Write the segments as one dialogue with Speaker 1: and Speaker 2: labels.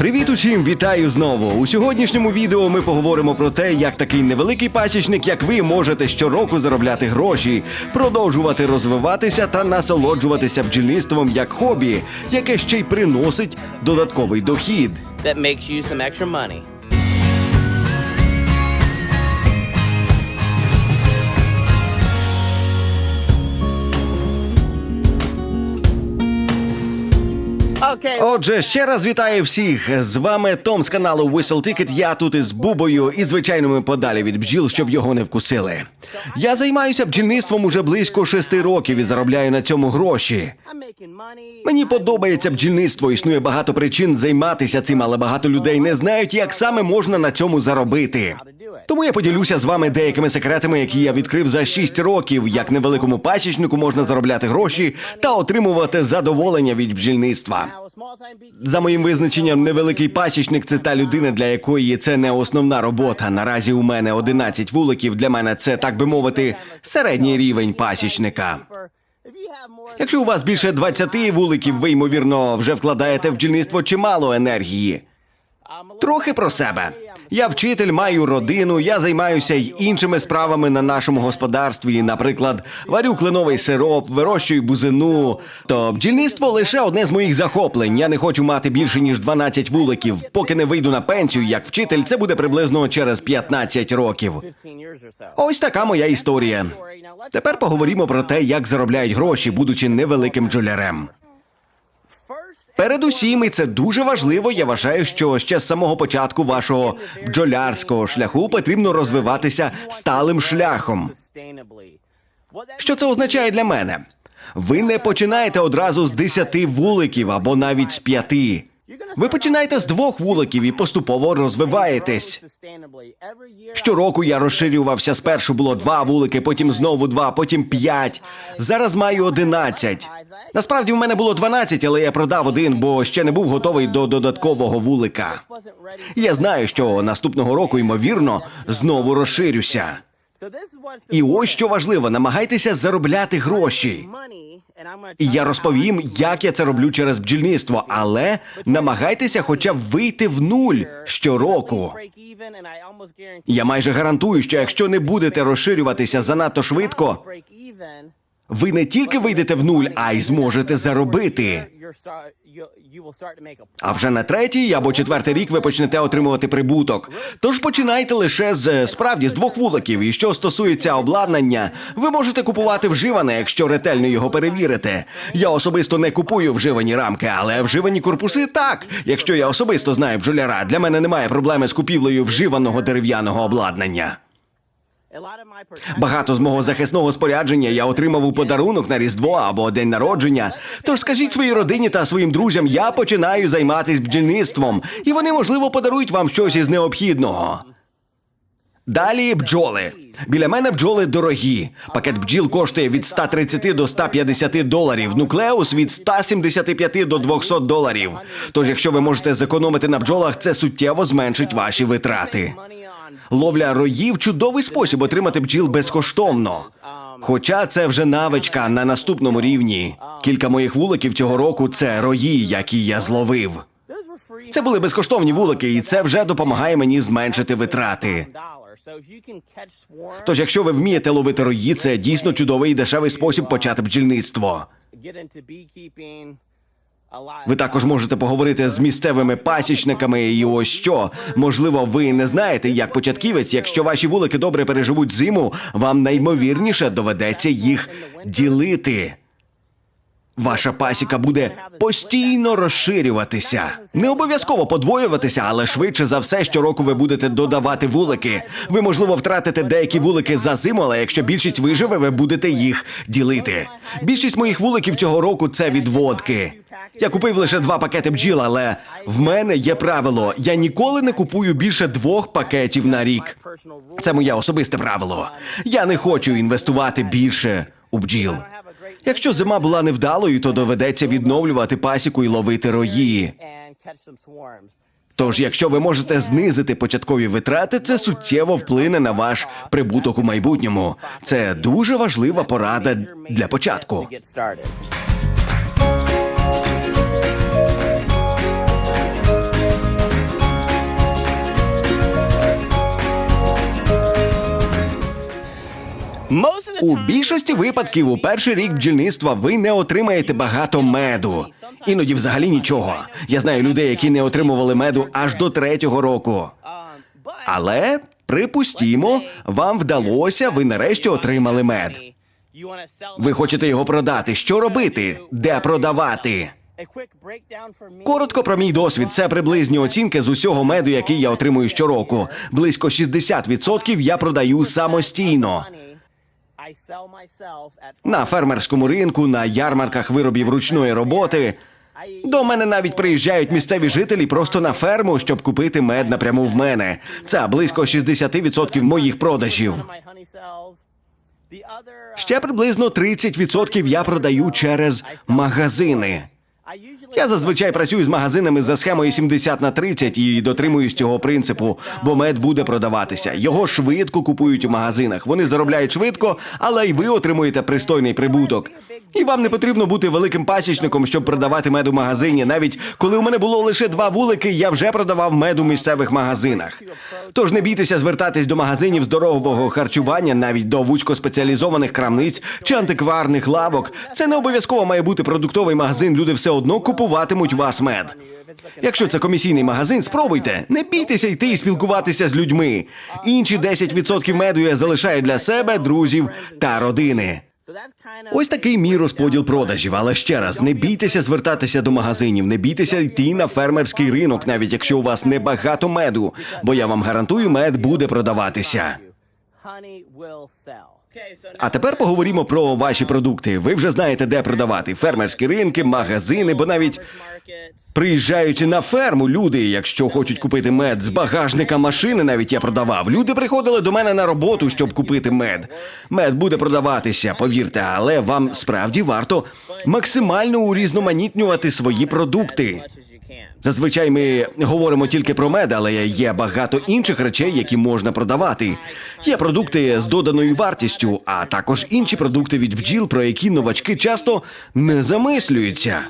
Speaker 1: Привіт усім, вітаю знову. У сьогоднішньому відео ми поговоримо про те, як такий невеликий пасічник, як ви, можете щороку заробляти гроші, продовжувати розвиватися та насолоджуватися бджільництвом як хобі, яке ще й приносить додатковий дохід.
Speaker 2: that makes you some extra money.
Speaker 1: Отже, ще раз вітаю всіх. З вами Том з каналу Whistle Ticket. Я тут із Бубою і звичайно ми подалі від бджіл, щоб його не вкусили. Я займаюся бджільництвом уже близько шести років і заробляю на цьому гроші. Мені подобається бджільництво. Існує багато причин займатися цим, але багато людей не знають, як саме можна на цьому заробити. Тому я поділюся з вами деякими секретами, які я відкрив за 6 років, як невеликому пасічнику можна заробляти гроші та отримувати задоволення від бджільництва. За моїм визначенням, невеликий пасічник це та людина, для якої це не основна робота. Наразі у мене 11 вуликів. Для мене це так би мовити середній рівень пасічника. Якщо у вас більше 20 вуликів, ви ймовірно вже вкладаєте в бджільництво чимало енергії. Трохи про себе. Я вчитель, маю родину, я займаюся й іншими справами на нашому господарстві. Наприклад, варю кленовий сироп, вирощую бузину. То бджільництво лише одне з моїх захоплень. Я не хочу мати більше ніж 12 вуликів. Поки не вийду на пенсію як вчитель, це буде приблизно через 15 років.
Speaker 2: 15 years or so.
Speaker 1: Ось така моя історія. Тепер поговоримо про те, як заробляють гроші, будучи невеликим бджолярем. Передусім, і це дуже важливо. Я вважаю, що ще з самого початку вашого бджолярського шляху потрібно розвиватися сталим шляхом. Що це означає для мене? Ви не починаєте одразу з 10 вуликів або навіть з 5. Ви починаєте з двох вуликів і поступово розвиваєтесь. Щороку я розширювався. Спершу було два вулики, потім знову два, потім п'ять. Зараз маю одинадцять. Насправді в мене було 12, але я продав один, бо ще не був готовий до додаткового вулика. Я знаю, що наступного року, ймовірно, знову розширюся. І ось що важливо: намагайтеся заробляти гроші. І я розповім, як я це роблю через бджільництво, але намагайтеся хоча б вийти в нуль щороку. Я майже гарантую, що якщо не будете розширюватися занадто швидко. Ви не тільки вийдете в нуль, а й зможете заробити. А вже на третій або четвертий рік ви почнете отримувати прибуток. Тож починайте лише з справді з двох вуликів. І що стосується обладнання, ви можете купувати вживане, якщо ретельно його перевірите. Я особисто не купую вживані рамки, але вживані корпуси так. Якщо я особисто знаю бджоляра, для мене немає проблеми з купівлею вживаного дерев'яного обладнання. Багато з мого захисного спорядження я отримав у подарунок на Різдво або день народження. Тож скажіть своїй родині та своїм друзям, я починаю займатися бджільництвом, і вони, можливо, подарують вам щось із необхідного. Далі бджоли. Біля мене бджоли дорогі. Пакет бджіл коштує від 130 до 150 доларів. Нуклеус від 175 до 200 доларів. Тож, якщо ви можете зекономити на бджолах, це суттєво зменшить ваші витрати. Ловля роїв чудовий спосіб отримати бджіл безкоштовно. Хоча це вже навичка на наступному рівні. Кілька моїх вуликів цього року це рої, які я зловив. Це були безкоштовні вулики, і це вже допомагає мені зменшити витрати. Тож, якщо ви вмієте ловити рої, це дійсно чудовий і дешевий спосіб почати бджільництво. Ви також можете поговорити з місцевими пасічниками. І ось що можливо, ви не знаєте, як початківець, якщо ваші вулики добре переживуть зиму, вам наймовірніше доведеться їх ділити. Ваша пасіка буде постійно розширюватися. Не обов'язково подвоюватися, але швидше за все, щороку ви будете додавати вулики. Ви, можливо, втратите деякі вулики за зиму, але якщо більшість виживе, ви будете їх ділити. Більшість моїх вуликів цього року це відводки. Я купив лише два пакети бджіл, але в мене є правило: я ніколи не купую більше двох пакетів на рік. Це моє особисте правило. Я не хочу інвестувати більше у бджіл. Якщо зима була невдалою, то доведеться відновлювати пасіку і ловити рої. Тож, якщо ви можете знизити початкові витрати, це суттєво вплине на ваш прибуток у майбутньому. Це дуже важлива порада для початку. У більшості випадків у перший рік бджільництва ви не отримаєте багато меду. Іноді взагалі нічого. Я знаю людей, які не отримували меду аж до третього року. Але припустімо, вам вдалося, ви нарешті отримали мед. Ви хочете його продати. Що робити? Де продавати? Коротко про мій досвід. Це приблизні оцінки з усього меду, який я отримую щороку. Близько 60% я продаю самостійно. На фермерському ринку, на ярмарках виробів ручної роботи. До мене навіть приїжджають місцеві жителі просто на ферму, щоб купити мед напряму в мене. Це близько 60% моїх продажів. Ще приблизно 30% я продаю через магазини. Я зазвичай працюю з магазинами за схемою 70 на 30 і дотримуюсь цього принципу, бо мед буде продаватися. Його швидко купують у магазинах. Вони заробляють швидко, але й ви отримуєте пристойний прибуток. І вам не потрібно бути великим пасічником, щоб продавати мед у магазині. Навіть коли у мене було лише два вулики, я вже продавав мед у місцевих магазинах. Тож не бійтеся звертатись до магазинів здорового харчування, навіть до вузькоспеціалізованих крамниць чи антикварних лавок. Це не обов'язково має бути продуктовий магазин. Люди все одно купуватимуть вас мед. Якщо це комісійний магазин, спробуйте. Не бійтеся йти і спілкуватися з людьми. Інші 10% меду я залишаю для себе, друзів та родини. Ось такий мій розподіл продажів. Але ще раз, не бійтеся звертатися до магазинів, не бійтеся йти на фермерський ринок, навіть якщо у вас небагато меду. Бо я вам гарантую, мед буде продаватися. А тепер поговоримо про ваші продукти. Ви вже знаєте, де продавати: фермерські ринки, магазини, бо навіть
Speaker 2: markets.
Speaker 1: приїжджають на ферму люди, якщо хочуть купити мед з багажника машини. Навіть я продавав. Люди приходили до мене на роботу, щоб купити мед. Мед буде продаватися, повірте, але вам справді варто максимально урізноманітнювати свої продукти. Зазвичай ми говоримо тільки про мед, але є багато інших речей, які можна продавати. Є продукти з доданою вартістю, а також інші продукти від бджіл, про які новачки часто не замислюються.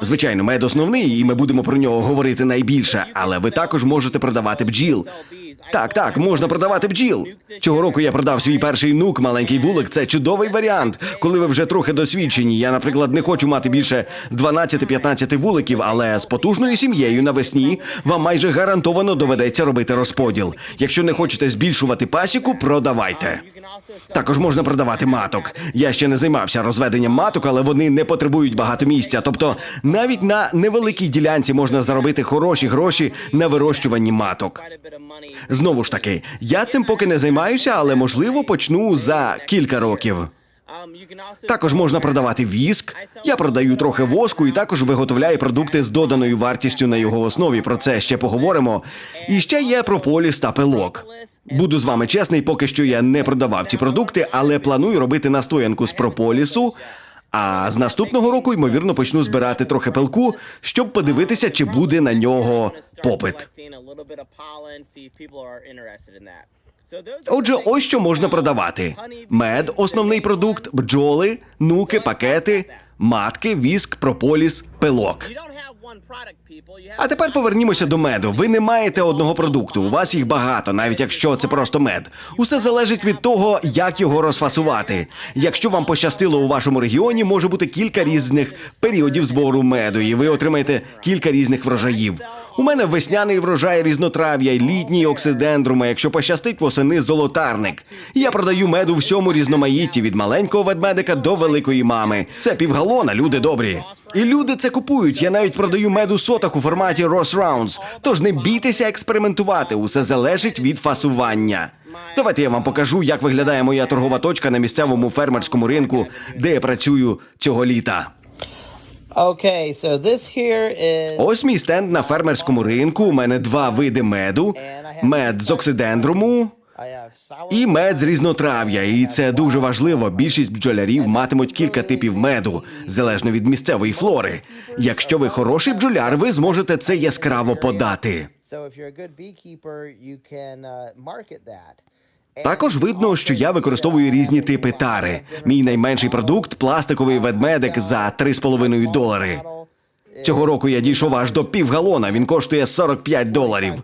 Speaker 1: Звичайно, мед основний, і ми будемо про нього говорити найбільше, але ви також можете продавати бджіл. Так, так, можна продавати бджіл. Цього року я продав свій перший нук, маленький вулик. Це чудовий варіант, коли ви вже трохи досвідчені. Я, наприклад, не хочу мати більше 12-15 вуликів, але з потужною сім'єю навесні вам майже гарантовано доведеться робити розподіл. Якщо не хочете збільшувати пасіку, продавайте. Також можна продавати маток. Я ще не займався розведенням маток, але вони не потребують багато місця. Тобто, навіть на невеликій ділянці можна заробити хороші гроші на вирощуванні маток. Знову ж таки, я цим поки не займаюся, але можливо почну за кілька років. Також можна продавати віск. Я продаю трохи воску і також виготовляю продукти з доданою вартістю на його основі. Про це ще поговоримо. І ще є прополіс та пилок. Буду з вами чесний, поки що я не продавав ці продукти, але планую робити настоянку з прополісу. А з наступного року, ймовірно, почну збирати трохи пилку, щоб подивитися, чи буде на нього попит. Отже, ось що можна продавати: мед, основний продукт, бджоли, нуки, пакети, матки, віск, прополіс, пилок. А тепер повернімося до меду. Ви не маєте одного продукту. У вас їх багато, навіть якщо це просто мед. Усе залежить від того, як його розфасувати. Якщо вам пощастило у вашому регіоні, може бути кілька різних періодів збору меду, і ви отримаєте кілька різних врожаїв. У мене весняний врожай різнотрав'я, літній оксидендрума, якщо пощастить восени золотарник. Я продаю меду всьому різноманітті від маленького ведмедика до великої мами. Це півгалона, люди добрі. І люди це купують. Я навіть продаю мед у сотах у форматі Ross Rounds. Тож не бійтеся експериментувати. Усе залежить від фасування. Давайте я вам покажу, як виглядає моя торгова точка на місцевому фермерському ринку, де я працюю цього літа.
Speaker 2: Okay, so this here is
Speaker 1: Ось мій стенд на фермерському ринку. У мене два види меду: мед з оксидендруму. І мед з різнотрав'я, і це дуже важливо. Більшість бджолярів матимуть кілька типів меду, залежно від місцевої флори. Якщо ви хороший бджоляр, ви зможете це яскраво подати.
Speaker 2: So if you're a good beekeeper, you can uh, market that.
Speaker 1: Також видно, що я використовую різні типи тари. Мій найменший продукт пластиковий ведмедик за 3,5 долари. Цього року я дійшов аж до півгалона. Він коштує 45 доларів.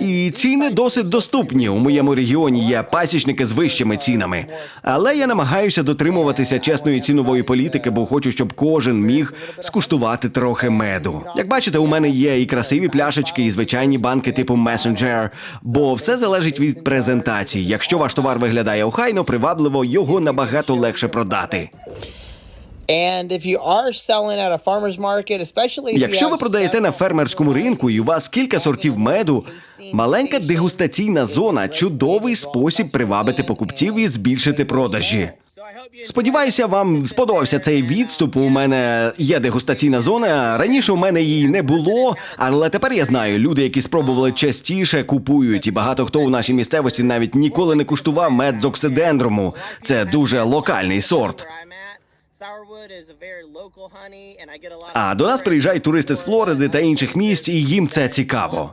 Speaker 1: І ціни досить доступні. У моєму регіоні є пасічники з вищими цінами. Але я намагаюся дотримуватися чесної цінової політики, бо хочу, щоб кожен міг скуштувати трохи меду. Як бачите, у мене є і красиві пляшечки, і звичайні банки типу Messenger, бо все залежить від презентації. Якщо ваш товар виглядає охайно, привабливо, його набагато легше продати. Якщо ви продаєте на фермерському ринку і у вас кілька сортів меду, маленька дегустаційна зона чудовий спосіб привабити покупців і збільшити продажі. Сподіваюся, вам сподобався цей відступ. У мене є дегустаційна зона. Раніше у мене її не було, але тепер я знаю, люди, які спробували частіше, купують, і багато хто у нашій місцевості навіть ніколи не куштував мед з оксиdenдруму. Це дуже локальний сорт. А до нас приїжджають туристи з Флориди та інших місць, і їм це цікаво.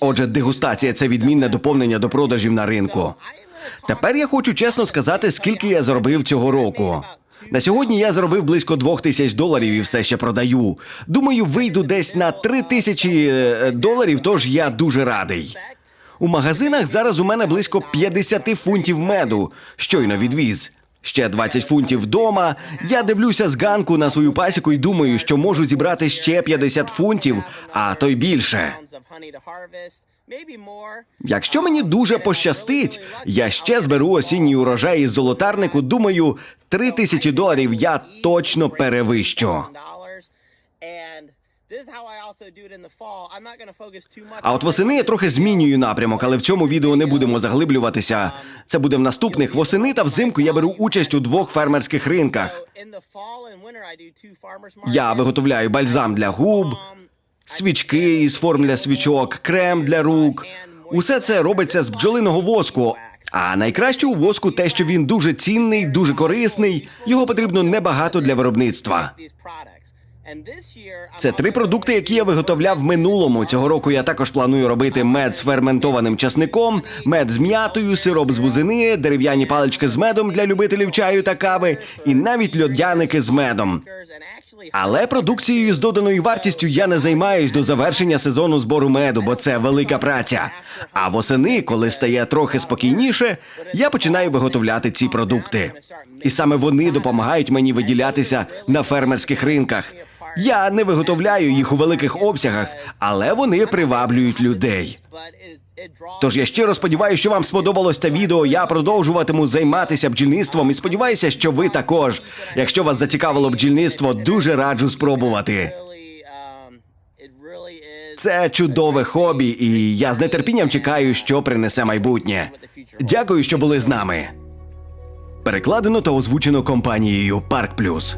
Speaker 1: Отже, дегустація це відмінне доповнення до продажів на ринку. Тепер я хочу чесно сказати, скільки я заробив цього року. На сьогодні я заробив близько двох тисяч доларів і все ще продаю. Думаю, вийду десь на три тисячі е, доларів, тож я дуже радий. У магазинах зараз у мене близько 50 фунтів меду. Щойно відвіз. Ще 20 фунтів вдома. Я дивлюся з ганку на свою пасіку і думаю, що можу зібрати ще 50 фунтів, а то й більше. Якщо мені дуже пощастить, я ще зберу осінній урожай із золотарнику. Думаю, три тисячі доларів я точно перевищу. А от восени я трохи змінюю напрямок, але в цьому відео не будемо заглиблюватися. Це буде в наступних. Восени та взимку я беру участь у двох фермерських ринках. Я виготовляю бальзам для губ, свічки із форм для свічок, крем для рук. Усе це робиться з бджолиного воску. А найкраще у воску те, що він дуже цінний, дуже корисний. Його потрібно небагато для виробництва. Це три продукти, які я виготовляв в минулому. Цього року я також планую робити мед з ферментованим часником, мед з м'ятою, сироп з бузини, дерев'яні палички з медом для любителів чаю та кави, і навіть льодяники з медом. Але продукцією з доданою вартістю я не займаюсь до завершення сезону збору меду, бо це велика праця. А восени, коли стає трохи спокійніше, я починаю виготовляти ці продукти. І саме вони допомагають мені виділятися на фермерських ринках. Я не виготовляю їх у великих обсягах, але вони приваблюють людей. Тож я щиро сподіваюся, що вам сподобалось це відео. Я продовжуватиму займатися бджільництвом і сподіваюся, що ви також. Якщо вас зацікавило бджільництво, дуже раджу спробувати. Це чудове хобі, і я з нетерпінням чекаю, що принесе майбутнє. Дякую, що були з нами. Перекладено та озвучено компанією Парк Плюс.